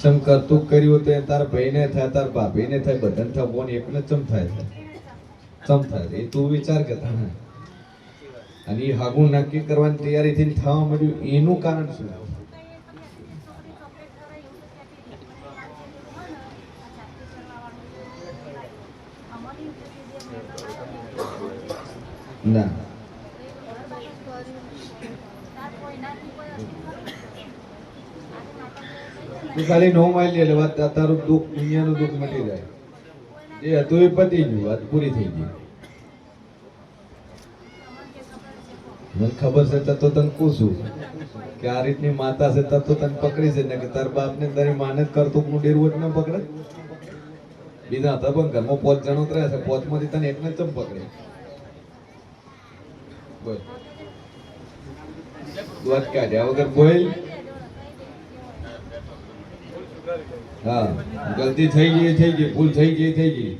ચમ કરતું કર્યું તે તાર ભાઈને થાય, તાર ભાભીને થાય, બધાને થાય, બોન એકને ચમ થાય છે? ચમ થાય એ તું વિચાર કે તને અને એ હાગું નક્કી કરવાની તૈયારીથી થવા માંડ્યું, એનું કારણ શું? ના. તું ખાલી નો માઇલ લે વાત તારું દુઃખ, દુનિયાનું દુઃખ મટી જાય. એ હતું એ પતી ગયું, વાત પૂરી થઈ ગઈ. મને ખબર છે તો તને પૂછું કે આ રીતની માતા છે તો તને પકડી છે, ને કે તાર બાપને તારી માને જ કરતું હું ડેરવટ ન પકડે? બીજા હતા પણ ઘરમાં પોત જણો ત્રયા છે પોતમાંથી તને એકને ચમ પકડે? બોલ. વાત કાઢ્યા વગર બોલ. હા ગલતી થઈ ગઈ એ થઈ ગઈ, ભૂલ થઈ ગઈ એ થઈ ગઈ.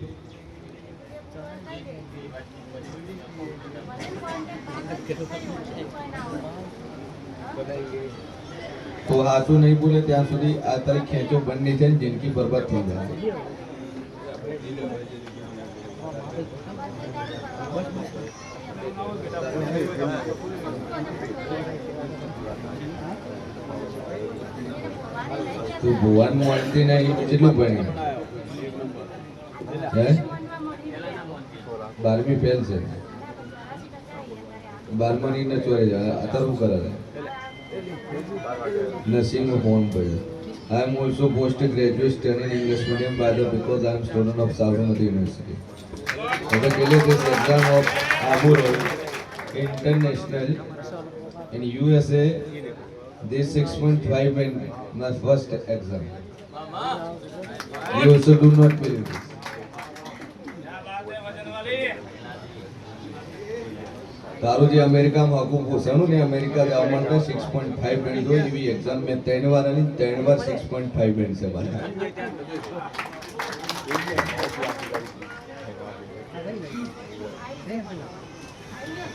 તો સાચું નહીં બોલે, ત્યાં સુધી આ તારી ખેંચો બંધ નહીં થાય ને જિંદગી બરબાદ થઈ જાય. તું ભુવાન મળતી નહીં કેટલું ભણી હે બારમી ફેલ છે બારમાની ને ચોરે જાય અત્યારે શું કરે છે નર્સિંગનો ફોન કર્યો I am also post graduate studying English medium by the because I am student of Sabarmati University. હવે પેલે this exam of Abu Road International in USA this 6.5 in my first exam. You also do not believe this. તારું જે અમેરિકામાં હકું પૂછાણું ને America જવા માટે six point five band હોય એવી એક્ઝામ મેં ત્રણ વાર આલી ત્રણ વાર સિક્સ પોઈન્ટ ફાઈવ બેન્ડ છે મારે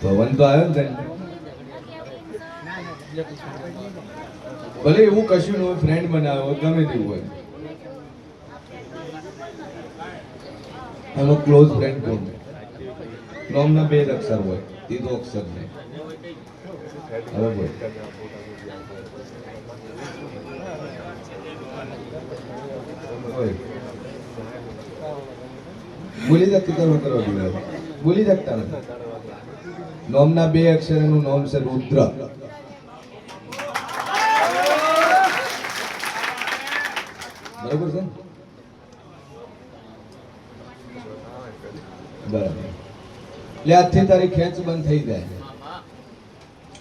ભવન તો આવ્યો ને ભલે એવું કશું ન હોય ફ્રેન્ડ બનાવ્યો ગમે તેવું હોય. એનો ક્લોઝ ફ્રેન્ડ કોણ નોમના બે અક્ષર હોય ત્રીજો અક્ષર નહીં હવે બોલ. બોલી શકતી કરો કરો દીવા બોલી શકતા નથી. નોમના બે અક્ષર એનું નોમ છે રુદ્ર. બરાબર છે? બરાબર. એટલે આજથી તારી ખેંચ બંધ થઈ જાય.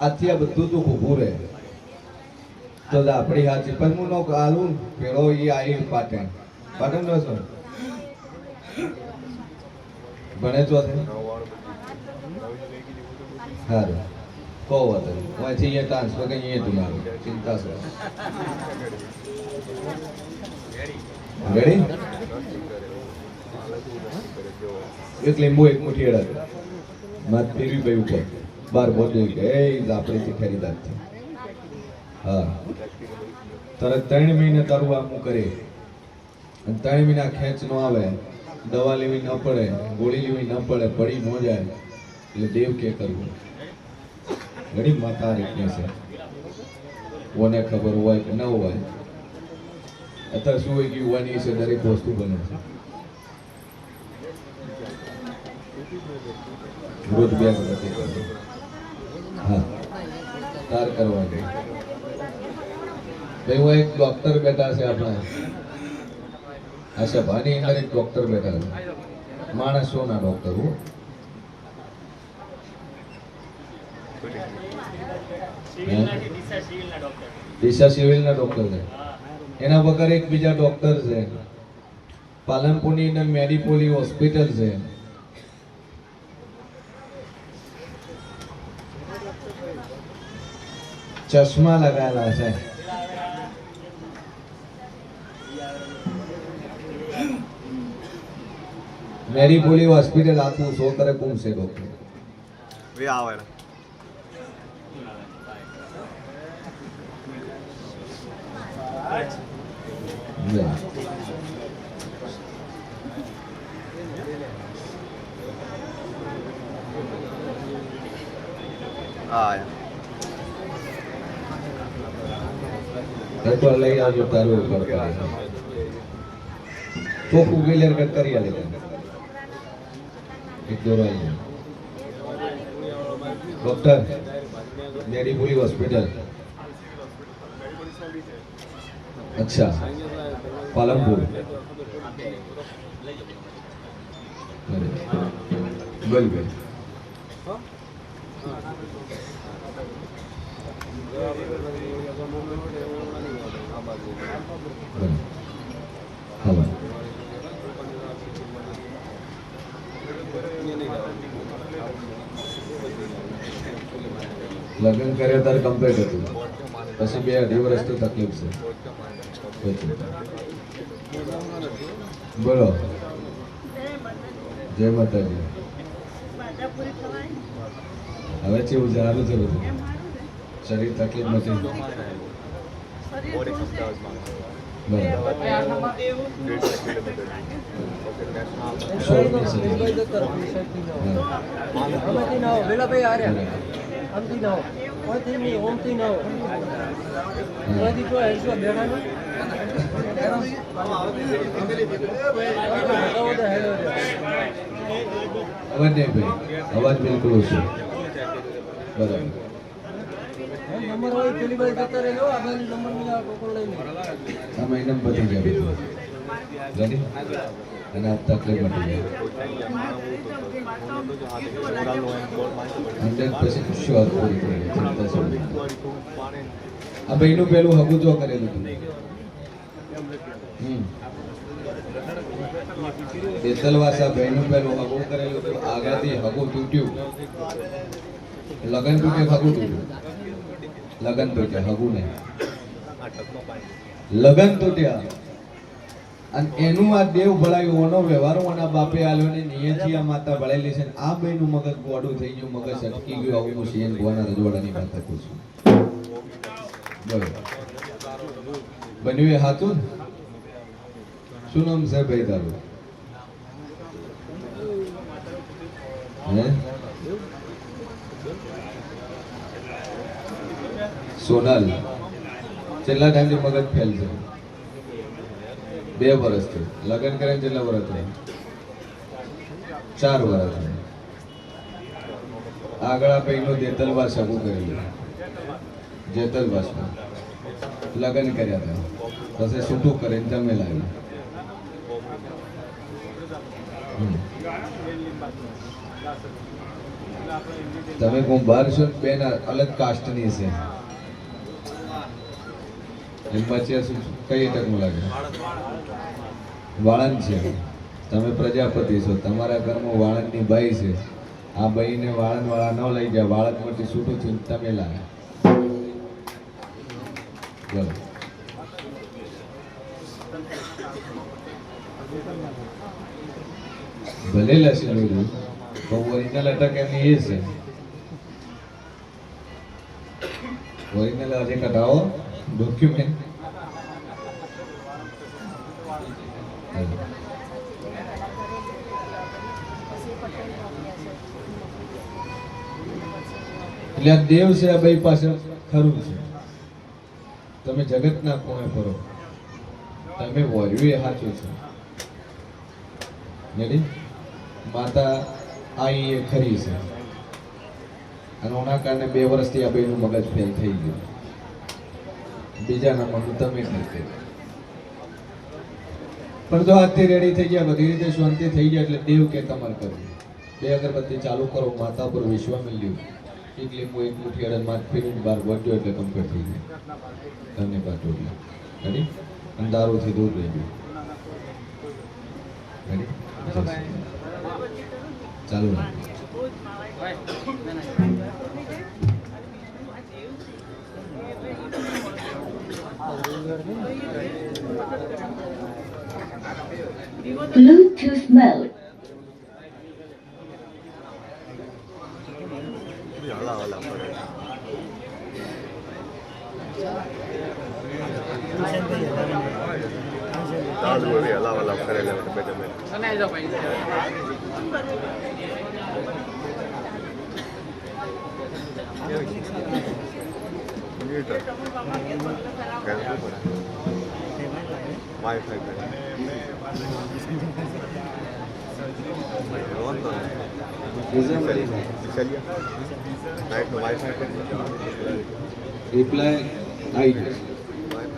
આજથી આ બધું તું ઊભું રહે. તો આપણી હાચી. પણ હું નો આલું પેલો એ આવી પાટણ. પાટણ નો છો? ભણે છો સારું કહો વાત અહીંથી અહીંયા ટ્રાન્સફર કઈ અહીંયા તું મારું ચિંતા છે રેડી એક લીંબુ એક મુઠ્ઠી અડદ માત ફેરવી ભાઈ ઉપર બાર બોલી કે, એ લાપડીથી ખરીદાર છે. હા. તરત ત્રણ મહિને તારું આમું કરે અને ત્રણ મહિના ખેંચ ન આવે. દવા લેવી ન પડે, ગોળી લેવી ન પડે, પડી ન જાય. એટલે દેવ કે કરવું. ઘણી માતા રીતને છે. કોને ખબર હોય કે ન હોય. અત્યારે શું હોય કે યુવાની છે દરેક વસ્તુ બને છે. રોજ બે વખત હા તાર કરવા ગઈ એક ડોક્ટર બેઠા છે આપણા. આ સભાની અંદર એક ડોક્ટર બેઠા છે. માણસોના ડોક્ટર હું. દિશા સિવિલના ડોક્ટર છે. એના વગર એક બીજા ડોક્ટર છે. પાલનપુરની અંદર મેડિપોલી હોસ્પિટલ છે. ચશ્મા લગાવેલા છે. મેરીપોલી હોસ્પિટલ આતું શો કરે કોણ છે ડોક્ટર આવે. આ આયા એકવાર લઈ આવજો તારું ઉપર કરી ચોખ્ખું ક્લિયર કટ કરી આલે તને એક દોરો આવી ડોક્ટર મેડીપુરી હોસ્પિટલ અચ્છા પાલનપુર. બોલ બોલ બોલ હા બોલ લગ્ન કર્યા ત્યારે કમ્પ્લીટ હતું. પછી બે અઢી વર્ષ તો તકલીફ છે. બોલો. જય માતાજી. હવે કેવું જાણું છે બધું. શરીર તકલીફ નથી ઓમથી નવ આવો હા. ઓયથી તો હેડશો બેઠા. અવાજ નહીં ભાઈ. અવાજ બિલકુલ ઓછો. બરાબર. નંબર હોય પેલી બાજુ જતા રહેજો. આ બાજુ નંબર જાય બધું. અને આ તકલીફ મટી જાય. હંડ્રેડ શ્યોર પૂરી થઈ ચિંતા આ ભાઈનું પેલું હગુ જો કરેલું હતું. હમ. બેતલવાસા ભાઈનું પેલું હગું કરેલું હતું. આગળથી હગું તૂટ્યું. લગન તૂટે હગું તૂટ્યું? લગન તૂટે હગું નહીં. લગન તૂટ્યા. અને એનું આ દેવ ભળાયું, ઓનો વ્યવહાર ઓના બાપે આલ્યો ને નિયથી આ માતા ભળેલી છે આ બેનું મગજ ગોડું થઈ ગયું, મગજ અટકી ગયું. આવું હું સીએન ગોવાના રજવાડાની વાત કરું છું. બોલો બન્યું એ હાથું? શું નામ છે ભાઈ તારું? સોનલ. છેલ્લા ટાઈમથી મગજ ફેલ છે? બે વર્ષથી લગ્ન કરીને કેટલા વર્ષ થયા? ચાર વર્ષ આગળ આપણે એનું દેતલવાસ શરૂ કરેલું જેતલવાસમાં લગ્ન કર્યા હતા. પછી છૂટું કરીને હમ. તમે કુંભાર છો બેન, અલગ કાસ્ટની છે. છે શું કઈ અટકનું લાગે? વાળંદ છે. તમે પ્રજાપતિ છો. તમારા ઘરમાં વાળંદની બાઈ છે. આ બાઈને વાળંદ વાળા ન લઈ ગયા વાળંદમાંથી છૂટું થયું તમે લાવ્યા બોલો ભલે લીધું પણ ઓરિજિનલ અટક એમની એ છે. ઓરિજિનલ આજે કઢાવો ડોક્યુમેન્ટ એટલે આ દેવ છે, આ ભાઈ પાસે ખરું છે. તમે જગતના કોણે ફરો. તમે વર્યું એ સાચું છે. રેડી માતા આઈ એ ખરી છે. અને ઓના કારણે બે વર્ષથી આ બેનું મગજ ફેલ થઈ ગયું. બીજાના નંબરનું તમે જ પણ જો આજથી રેડી થઈ ગયા, બધી રીતે શાંતિ થઈ ગયા, એટલે દેવ કે તમારે કરવું. બે અગરબત્તી ચાલુ કરો, માતા પર વિશ્વ મળ્યું એક લીંબુ એક મુઠ્ઠી અડદ ફેરીને બહાર વધ્યો એટલે કમ્પ્લીટ થઈ ગયું. ધન્યવાદ પાટોડી રેડી અંધારુંથી દૂર રહી રેડી ચાલુ Bluetooth mode. હલા હલા પડે દાળ ગોળી હલાવ હલાવ કરેલા બે તમે વાઈફાઈ કરે વાંધો નહીં નાઇટનું વાઈફાઈ રિપ્લાય આવી જશે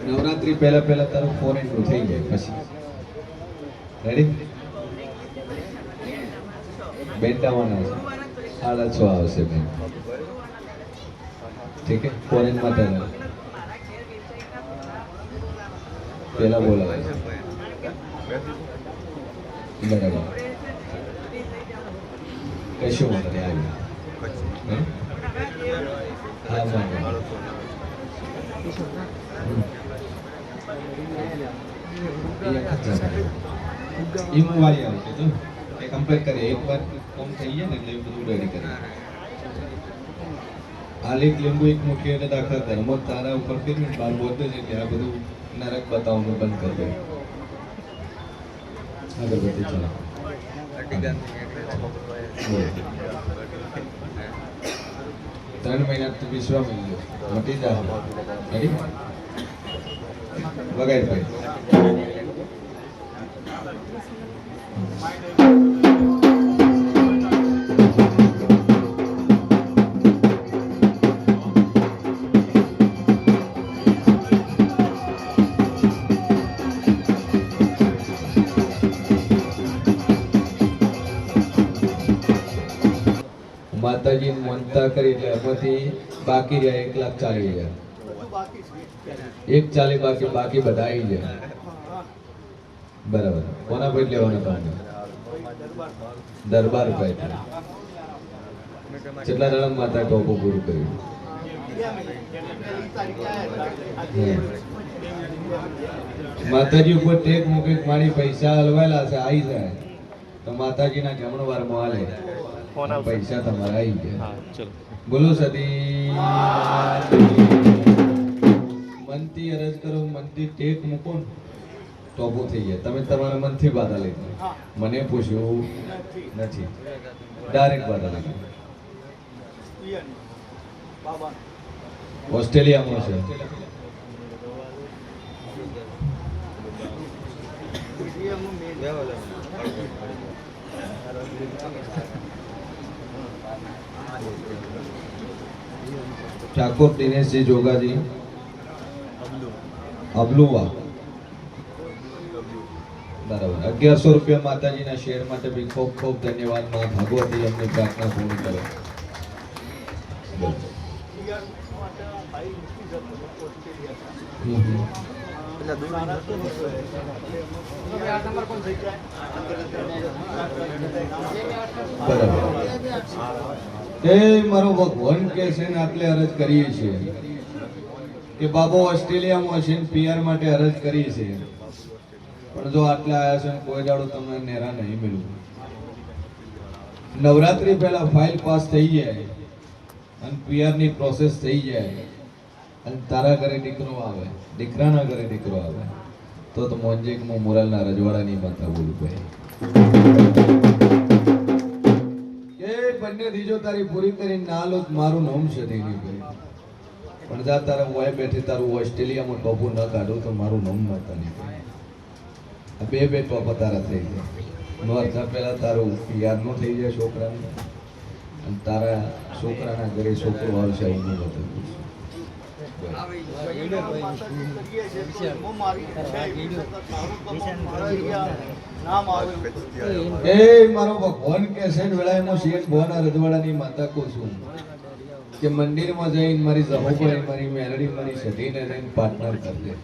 નવરાત્રી પહેલા પહેલા તારું ફોરેનનું થઈ જાય પછી રેડી છે સાડા છ આવશે બેન. ઠીક હે ફોરેનમાં તારે પહેલા છે. બરાબર. કશું વાંધો નહીં હા? વાંધો ઈ વાળી આવશે, જો. એ કમ્પેર કરીએ એક વાર કોમ થઈ જાય ને એટલે એ બધું રેડી કરીએ હાલ એક લીંબુ એક મુઠ્ઠી અને દાખલા ધર્મ તારા ઉપર કર્યું ને બાર બોલતો છે કે આ બધું નરક બતાવવાનું બંધ કરી દે અગરબત્તી ચલાવો બોલો. ત્રણ મહિના તો વિશ્વા મળી ગયો મટી જા રેડી વગાડ ભાઈ મનતા કરી એટલે એમાંથી બાકી રહ્યા એક લાખ ચાલીસ હજાર. એક ચાલી બાકી બાકી બધા આવી જાય બરાબર. કોના ભાઈ લેવાના તમને દરબાર ભાઈ કેટલા જણા માતા ટોપો પૂરું કર્યું. માતાજી ઉપર ટેક મૂકી મારી પૈસા હલવાયેલા છે આવી જાય. તો માતાજીના જમણવારમાં હાલે પૈસા તમારા આવી ગયા બોલો સતી મનથી અરજ કરો મનથી ટેક મૂકો ને તો ઊભું થઈ જાય તમે તમારા મનથી બાધા લઈ લો. મને પૂછ્યું નથી ડાયરેક્ટ બાધા લઈ લો. ઓસ્ટ્રેલિયામાં છે ઠાકોર દિનેશજી જોગાજી અબલુવા બરાબર અગિયારસો રૂપિયા માતાજીના શેર માટે બી ખૂબ ખૂબ ધન્યવાદમાં ભગવતી એમની પ્રાર્થના પૂર્ણ કરો બોલો. હમ હમ. બરાબર. એ મારો ભગવાન કે છે ને આટલે અરજ કરીએ છીએ. કે બાબો ઓસ્ટ્રેલિયામાં છે ને પીઆર માટે અરજ કરીએ છીએ. પણ જો આટલા આવ્યા છે કોઈ દાડો તમને નેરા નહીં મળ્યું. નવરાત્રી પહેલા ફાઇલ પાસ થઈ જાય. અને પીઆરની પ્રોસેસ થઈ જાય. અને તારા ઘરે દીકરો આવે, દીકરાના ઘરે દીકરો આવે, તો તો મોંજેકમાં મોરલના રજવાડાની માતા બોલું ભાઈ. એ બંને દીજો તારી પૂરી કરીને ના લો, મારું નામ છે તેની ભાઈ. પણ જા તારા અહીં બેઠી તારું ઓસ્ટ્રેલિયામાં ટોપું ન કાઢું તો મારું નામ માતા નહીં ભાઈ. બે બે ટોપા તારા થઈ જાય નોરતા પહેલા તારું યાદનું થઈ જાય છોકરાને. અને તારા છોકરાના ઘરે છોકરો આવશે, એનું બતાવ્યું એ મારો ભગવાન કે છે હું શેઠ ભુવાના રજવાડાની માતા કહું છું. કે મંદિરમાં જઈને મારી જહોભાઈ મારી મેલડી મારી સધીને લઈને પાર્ટનર કરજે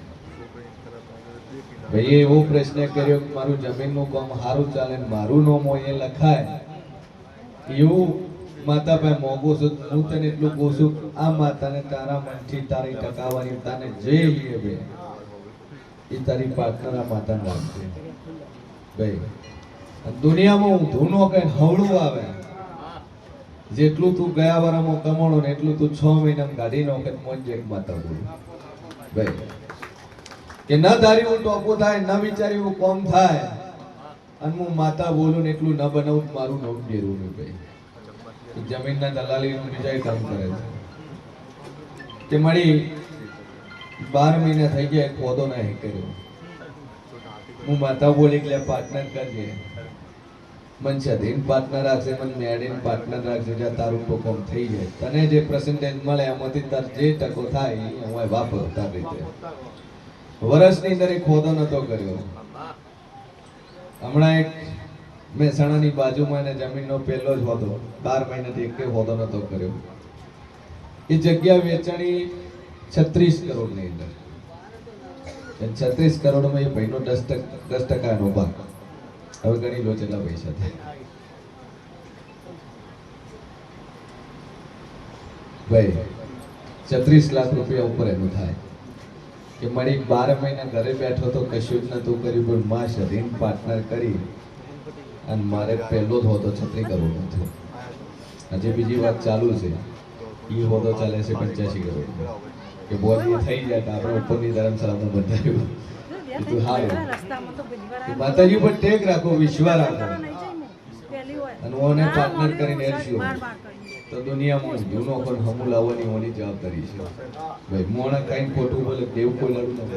ભાઈએ એવો પ્રશ્ન કર્યો કે મારું જમીનનું કામ સારું ચાલે ને મારું નામ હોય એ લખાય. એવું માતા ભાઈ મોગો છું, હું તને એટલું કહું છું, આ માતાને તારા મનથી તારી ટકાવાની તાને જે લીએ બે. એ તારી પાર્ટનર આ માતાને રાખજે. ભાઈ દુનિયામાં હું ધૂનો કઈ હવળું આવે. જેટલું તું ગયા વારમાં કમાણો ને એટલું તું છ મહિનામાં ગાડી નો કે મોજ એક માતા બોલું. ભાઈ કે ન ધાર્યું ટોપો થાય, ન વિચારી હું કોમ થાય. અને હું માતા બોલું ને એટલું ન બનાવું મારું નવું ઘેરું નહીં ભાઈ. જમીનના દલાલી બીજા કામ કરે છે. તે મળી બાર મહિના થઈ ગયા પોદો નહીં કર્યો. હું માતા બોલી એટલે પાર્ટનર કરજે. મન સધીન પાર્ટનર રાખશે મન મેડીન પાર્ટનર રાખશે જ્યાં તારું પરફોર્મ થઈ જાય. તને જે પર્સન્ટેજ મળે એમાંથી તાર જે ટકો થાય હું વાપર તાર રીતે. વર્ષની અંદર એક ખોદો નતો કર્યો. હમણાં એક મહેસાણાની બાજુમાં એને જમીનનો પહેલો જ હોદો બાર મહિનાથી એક હોદો નહોતો કર્યો. એ જગ્યા વેચાણી છત્રીસ કરોડની અંદર. છત્રીસ કરોડમાં એ ભાઈનો દસ ટકા, દસ ટકાનો ભાગ. હવે ગણી લો કેટલા પૈસા ભાઈ, છત્રીસ લાખ રૂપિયા ઉપર એનું થાય. કે મારી બાર મહિના ઘરે બેઠો તો કશું જ નતું કર્યું, પણ માં શરીર પાર્ટનર કરી. અને મારે પહેલો હોદો છત્રી કરવો થયો હજી બીજી વાત ચાલુ છે. એ હોતો ચાલે છે પંચ્યાસી કરોડ કે બોલી થઈ જાય તો આપણે ઉપરની ધર્મશાળામાં બંધાયું કીધું હારું. માતાજી પર ટેક રાખો વિશ્વાસ રાખો. અને ઓને પાર્ટનર કરીને એરશું તો દુનિયામાં જૂનો પણ હમુ લાવવાની ઓની જવાબદારી છે. ભાઈ મોણા કાંઈ ખોટું બોલે દેવ કોઈ લડું ન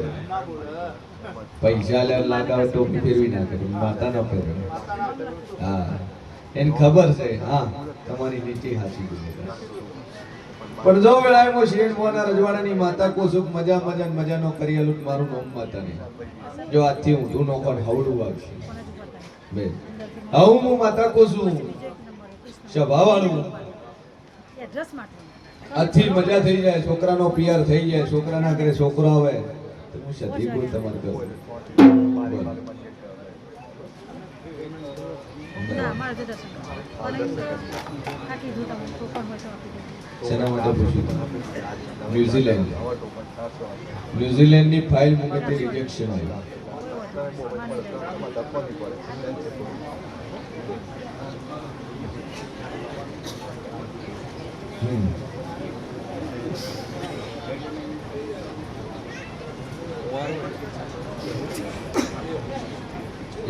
પૈસા લે લાગાવ ટોપી ફેરવી ના કરી માતા ન ફેરવે. હા. એને ખબર છે હા તમારી નીતિ હાચી પણ જો વેળાએ મો શેઠ મોના રજવાડાની માતા કોસુક મજા મજા મજાનો કરિયેલું મારું નામ માતાને જો આજથી હું ધૂનો પણ હવડું આવશે બે. હવું હું માતા કોસું સ્વભાવાળું વાળું આજથી મજા થઈ જાય છોકરાનો પિયર થઈ જાય છોકરાના ઘરે છોકરો આવે. તો હું સધી બોલ તમારે કહું ના મારે તો દર્શન કરવા. પણ એમ તો આ કીધું તમે તો પણ હોય તો આપી દેજો. શેના માટે પૂછ્યું તમે? ન્યુઝીલેન્ડ ન્યુઝીલેન્ડની ફાઇલ મૂકે તે રિજેક્શન આવ્યું માની લેજો. હમ.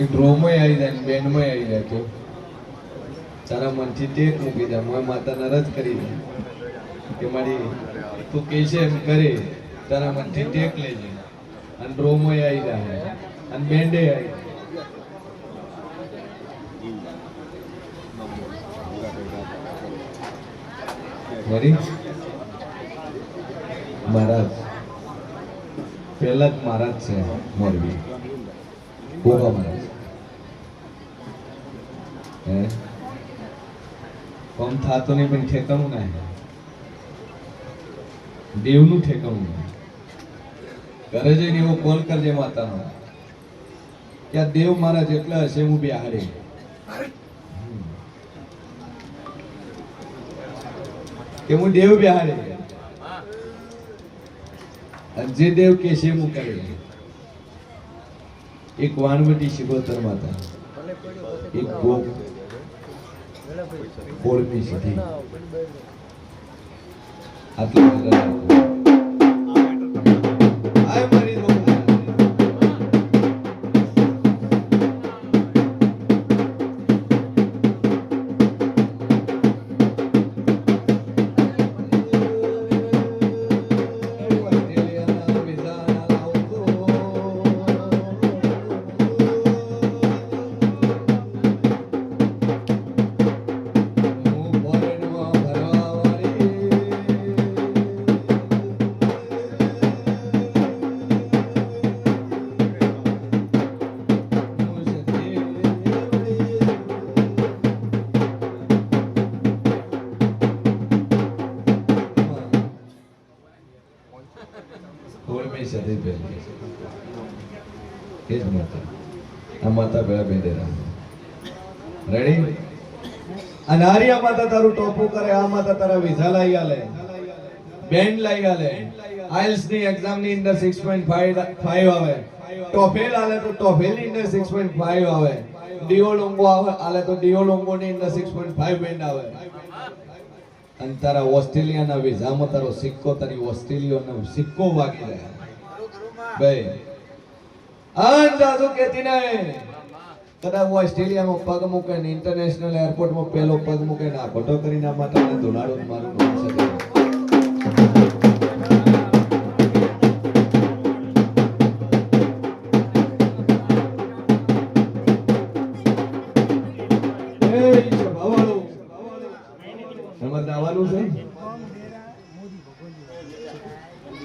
એ ડ્રોમાં આવી જાય ને બેન્ડમાં આવી જાય તો તારા મનથી ટેક મૂકી દે મોય માતાને રદ કરી દે કે મારી તું કહે છે એમ કરે, તારા મનથી ટેક લેજે. અને ડ્રોમાં આવી જાય. અને બેન્ડે આવી જાય. મહારાજ પહેલા જ મહારાજ છે મોરબી. ગોગા મહારાજ હે? થાતો નહીં, પણ ઠેકાણું ના દેવનું ઠેકાણું નહીં ઘરે જઈને એવો કોલ કરજે માતાનો. કે આ દેવ મારા જેટલા હશે, હું બી હારે કે હું દેવ બિહારે જે દેવ કે છે, હું કરે. એક વાનવટી શિકોતર માતા. એક ગોપ કોળમી સીધી આટલું માતા પેલા બેડેરા રેડી અને આરી આ માતા તારું ટોપું કરે, આ માતા તારા વિઝા લઈ આલે. બેન્ડ લઈ આલે. આઇલ્સની એક્ઝામની અંદર 6.5 આવે. ટોફેલ આલે તો ટોફેલની અંદર 6.5 આવે. ડિયોલોંગો આવે આલે તો ડિયોલોંગો ની અંદર 6.5 બેન્ડ આવે. અને તારા ઓસ્ટ્રેલિયાના વિઝામાં તારો સિક્કો, તારી ઓસ્ટ્રેલિયાનો સિક્કો વાગી રહ્યા ભાઈ અંદાજો કેતી નહીં કદાચ હું ઓસ્ટ્રેલિયામાં પગ મૂકે ને ઇન્ટરનેશનલ એરપોર્ટમાં પહેલો પગ મૂકે ને આ ખોટો કરીને આ માતાને ધોલાડો મારું નામ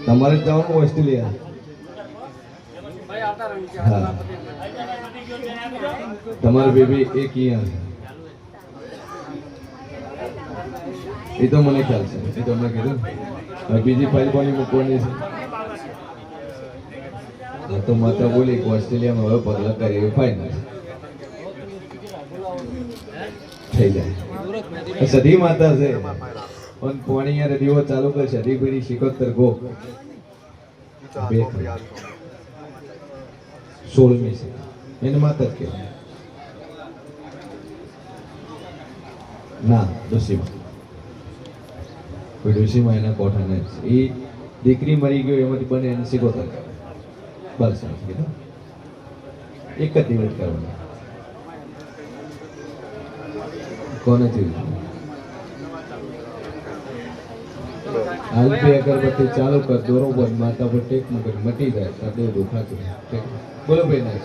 તમારે જવાનું ઓસ્ટ્રેલિયા. હા. તમારી બેબી એક અહીંયા છે. એ તો મને ખ્યાલ છે. એ તો મેં કીધું. બીજી ફાઇલ કોની મૂકવાની છે? તો માતા બોલી કે ઓસ્ટ્રેલિયામાં હવે પગલા કરે એવી ફાઇનલ થઈ જાય. સધી માતા છે. પણ પોણી યાર દીવો ચાલુ કર, સધી પેલી શિકોતર ગો. સોળમી છે. એને માતા જ કહેવાય. ના, ડોસીમાં. કોઈ ડોસીમાં એના કોઠા નહીં. એ દીકરી મરી ગયો, એમાંથી બને એને શિકોતર કહેવાય બસ કીધું. એક જ દિવસ કરવાનો. કોને થયું? હાલતી અગરબત્તી ચાલુ કર, દોરો બંધ માતા પર ટેક મગર મટી જાય. સાથે દુખાતું. બોલો ભાઈ નાશ